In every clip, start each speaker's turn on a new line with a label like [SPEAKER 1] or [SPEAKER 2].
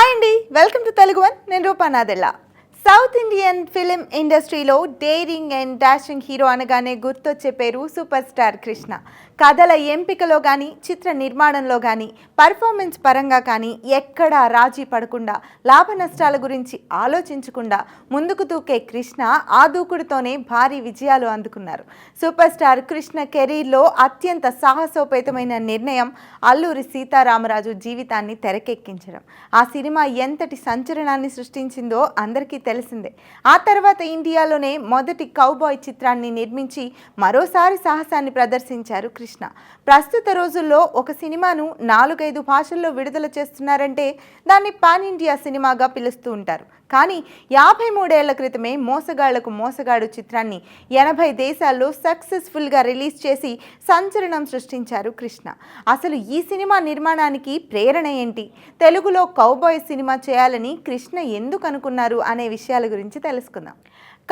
[SPEAKER 1] Hi అండి. Welcome to Telugu one. నేను Roopa Nadella south Indian film ఇండస్ట్రీలో డేరింగ్ అండ్ డాషింగ్ హీరో అనగానే గుర్తొచ్చే పేరు సూపర్ స్టార్ కృష్ణ. కథల ఎంపికలో కానీ చిత్ర నిర్మాణంలో కానీ పర్ఫార్మెన్స్ పరంగా కానీ ఎక్కడా రాజీ పడకుండా లాభ నష్టాల గురించి ఆలోచించకుండా ముందుకు దూకే కృష్ణ ఆ దూకుడుతోనే భారీ విజయాలు అందుకున్నారు. సూపర్ స్టార్ కృష్ణ కెరీర్లో అత్యంత సాహసోపేతమైన నిర్ణయం అల్లూరి సీతారామరాజు జీవితాన్ని తెరకెక్కించడం. ఆ సినిమా ఎంతటి సంచలనాన్ని సృష్టించిందో అందరికీ తెలిసిందే. ఆ తర్వాత ఇండియాలోనే మొదటి కౌబాయ్ చిత్రాన్ని నిర్మించి మరోసారి సాహసాన్ని ప్రదర్శించారు కృష్ణ. ప్రస్తుత రోజుల్లో ఒక సినిమాను నాలుగైదు భాషల్లో విడుదల చేస్తున్నారంటే దాన్ని పాన్ ఇండియా సినిమాగా పిలుస్తూ ఉంటారు. కానీ యాభై మూడేళ్ళ క్రితమే మోసగాళ్ళకు మోసగాడు చిత్రాన్ని ఎనభై దేశాల్లో సక్సెస్ఫుల్గా రిలీజ్ చేసి సంచలనం సృష్టించారు కృష్ణ. అసలు ఈ సినిమా నిర్మాణానికి ప్రేరణ ఏంటి? తెలుగులో కౌబాయ్ సినిమా చేయాలని కృష్ణ ఎందుకు అనుకున్నారు అనే విషయాల గురించి తెలుసుకుందాం.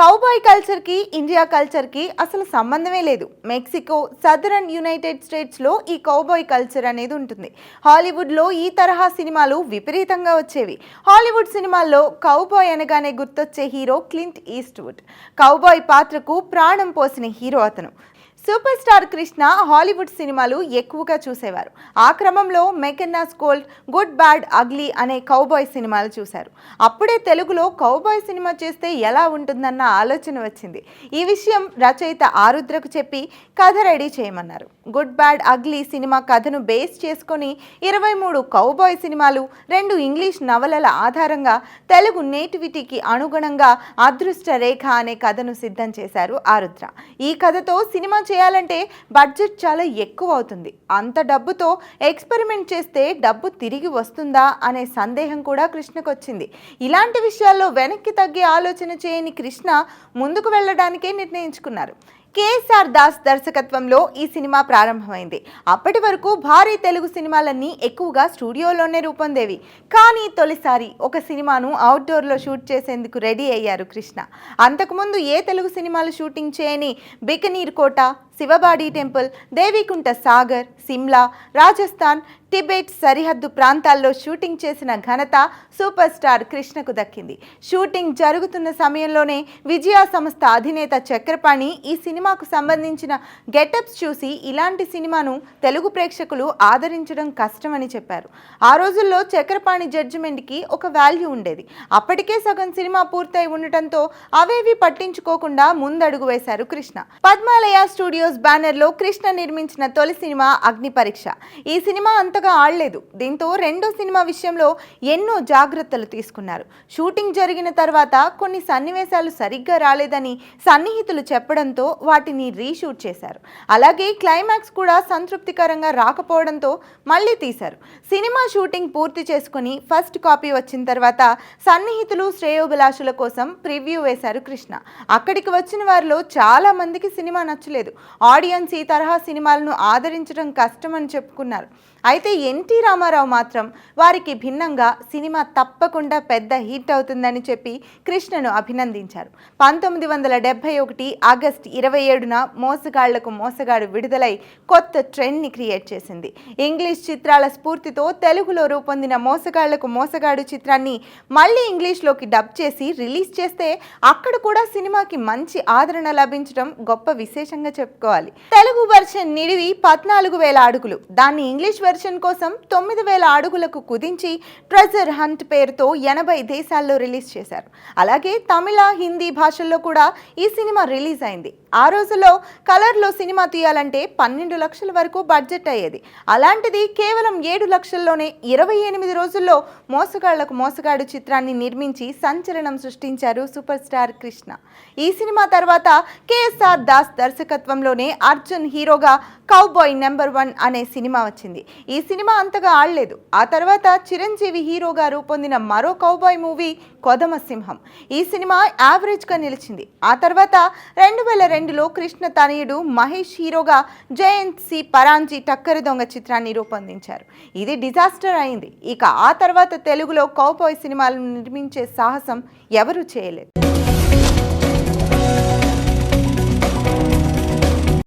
[SPEAKER 1] కౌబాయ్ కల్చర్కి ఇండియా కల్చర్కి అసలు సంబంధమే లేదు. మెక్సికో సదరన్ యునైటెడ్ స్టేట్స్లో ఈ కౌబాయ్ కల్చర్ అనేది ఉంటుంది. హాలీవుడ్లో ఈ తరహా సినిమాలు విపరీతంగా వచ్చేవి. హాలీవుడ్ సినిమాల్లో కౌబాయ్ అనగానే గుర్తొచ్చే హీరో క్లింట్ ఈస్ట్వుడ్. కౌబాయ్ పాత్రకు ప్రాణం పోసిన హీరో అతను. సూపర్ స్టార్ కృష్ణ హాలీవుడ్ సినిమాలు ఎక్కువగా చూసేవారు. ఆ క్రమంలో Mackenna's gold good bad ugly అనే కౌబాయ్ సినిమాలు చూశారు. అప్పుడే తెలుగులో కౌబాయ్ సినిమా చేస్తే ఎలా ఉంటుందన్న ఆలోచన వచ్చింది. ఈ విషయం రచయిత ఆరుద్రకు చెప్పి కథ రెడీ చేయమన్నారు. గుడ్ బ్యాడ్ అగ్లీ సినిమా కథను బేస్ చేసుకొని ఇరవై మూడు కౌబాయ్ సినిమాలు రెండు ఇంగ్లీష్ నవలల ఆధారంగా తెలుగు నేటివిటీకి అనుగుణంగా అదృష్ట రేఖ అనే కథను సిద్ధం చేశారు ఆరుద్ర. ఈ కథతో సినిమా చేయాలంటే బడ్జెట్ చాలా ఎక్కువ అవుతుంది. అంత డబ్బుతో ఎక్స్పెరిమెంట్ చేస్తే డబ్బు తిరిగి వస్తుందా అనే సందేహం కూడా కృష్ణకు వచ్చింది. ఇలాంటి విషయాల్లో వెనక్కి తగ్గే ఆలోచన చేయని కృష్ణ ముందుకు వెళ్ళడానికే నిర్ణయించుకున్నారు. కేఎస్ఆర్ దాస్ దర్శకత్వంలో ఈ సినిమా ప్రారంభమైంది. అప్పటి వరకు భారీ తెలుగు సినిమాలన్నీ ఎక్కువగా స్టూడియోలోనే రూపొందేవి. కానీ తొలిసారి ఒక సినిమాను అవుట్డోర్లో షూట్ చేసేందుకు రెడీ అయ్యారు కృష్ణ. అంతకుముందు ఏ తెలుగు సినిమాలు షూటింగ్ చేయని బికనీర్ కోట శివబాడి టెంపుల్ దేవికుంట సాగర్ సిమ్లా రాజస్థాన్ టిబెట్ సరిహద్దు ప్రాంతాల్లో షూటింగ్ చేసిన ఘనత సూపర్ స్టార్ కృష్ణకు దక్కింది. షూటింగ్ జరుగుతున్న సమయంలోనే విజయ సంస్థ అధినేత చక్రపాణి ఈ సినిమాకు సంబంధించిన గెటప్స్ చూసి ఇలాంటి సినిమాను తెలుగు ప్రేక్షకులు ఆదరించడం కష్టమని చెప్పారు. ఆ రోజుల్లో చక్రపాణి జడ్జిమెంట్కి ఒక వాల్యూ ఉండేది. అప్పటికే సగం సినిమా పూర్తయి ఉండటంతో అవేవి పట్టించుకోకుండా ముందడుగు వేశారు కృష్ణ. పద్మాలయ స్టూడియో స్టూడియోస్ బ్యానర్లో కృష్ణ నిర్మించిన తొలి సినిమా అగ్ని పరీక్ష. ఈ సినిమా అంతగా ఆడలేదు. దీంతో రెండో సినిమా విషయంలో ఎన్నో జాగ్రత్తలు తీసుకున్నారు. షూటింగ్ జరిగిన తర్వాత కొన్ని సన్నివేశాలు సరిగ్గా రాలేదని సన్నిహితులు చెప్పడంతో వాటిని రీషూట్ చేశారు. అలాగే క్లైమాక్స్ కూడా సంతృప్తికరంగా రాకపోవడంతో మళ్ళీ తీశారు. సినిమా షూటింగ్ పూర్తి చేసుకుని ఫస్ట్ కాపీ వచ్చిన తర్వాత సన్నిహితులు శ్రేయోభిలాషుల కోసం ప్రివ్యూ వేశారు కృష్ణ. అక్కడికి వచ్చిన వారిలో చాలా మందికి సినిమా నచ్చలేదు. ఆడియన్స్ ఈ తరహా సినిమాలను ఆదరించడం కష్టమని చెప్పుకున్నారు. అయితే ఎన్టీ రామారావు మాత్రం వారికి భిన్నంగా సినిమా తప్పకుండా పెద్ద హిట్ అవుతుందని చెప్పి కృష్ణను అభినందించారు. పంతొమ్మిది వందల డెబ్బై ఒకటి ఆగస్ట్ ఇరవై ఏడున మోసగాళ్ళకు మోసగాడు విడుదలై కొత్త ట్రెండ్ని క్రియేట్ చేసింది. ఇంగ్లీష్ చిత్రాల స్ఫూర్తితో తెలుగులో రూపొందిన మోసగాళ్ళకు మోసగాడు చిత్రాన్ని మళ్ళీ ఇంగ్లీష్లోకి డబ్ చేసి రిలీజ్ చేస్తే అక్కడ కూడా సినిమాకి మంచి ఆదరణ లభించడం గొప్ప విశేషంగా చెప్పుకోవాలి తెలుగు వెర్షన్ నిడివి పద్నాలుగు వేల అడుగులు. దాన్ని ఇంగ్లీష్ వెర్షన్ కోసం తొమ్మిది వేల అడుగులకు కుదించి ట్రెజర్ హంట్ పేరుతో ఎనభై దేశాల్లో రిలీజ్ చేశారు. అలాగే తమిళ హిందీ భాషల్లో కూడా ఈ సినిమా రిలీజ్ అయింది. ఆ రోజుల్లో కలర్లో సినిమా తీయాలంటే పన్నెండు లక్షల వరకు బడ్జెట్ అయ్యేది. అలాంటిది కేవలం ఏడు లక్షల్లోనే ఇరవై ఎనిమిది రోజుల్లో మోసగాళ్ళకు మోసగాడు చిత్రాన్ని నిర్మించి సంచలనం సృష్టించారు సూపర్ స్టార్ కృష్ణ. ఈ సినిమా తర్వాత కేఎస్ఆర్ దాస్ దర్శకత్వంలోనే అర్జున్ హీరోగా కౌబాయ్ నెంబర్ వన్ అనే సినిమా వచ్చింది. ఈ సినిమా అంతగా ఆడలేదు. ఆ తర్వాత చిరంజీవి హీరోగా రూపొందిన మరో కౌబాయ్ మూవీ కొదమ సింహం. ఈ సినిమా యావరేజ్గా నిలిచింది. ఆ తర్వాత రెండు వేల రెండులో కృష్ణ తనయుడు మహేష్ హీరోగా జయంత్ సి పరాంజీ టక్కరి దొంగ చిత్రాన్ని రూపొందించారు. ఇది డిజాస్టర్ అయింది. ఇక ఆ తర్వాత తెలుగులో కౌపాయ్ సినిమాలను నిర్మించే సాహసం ఎవరూ చేయలేదు.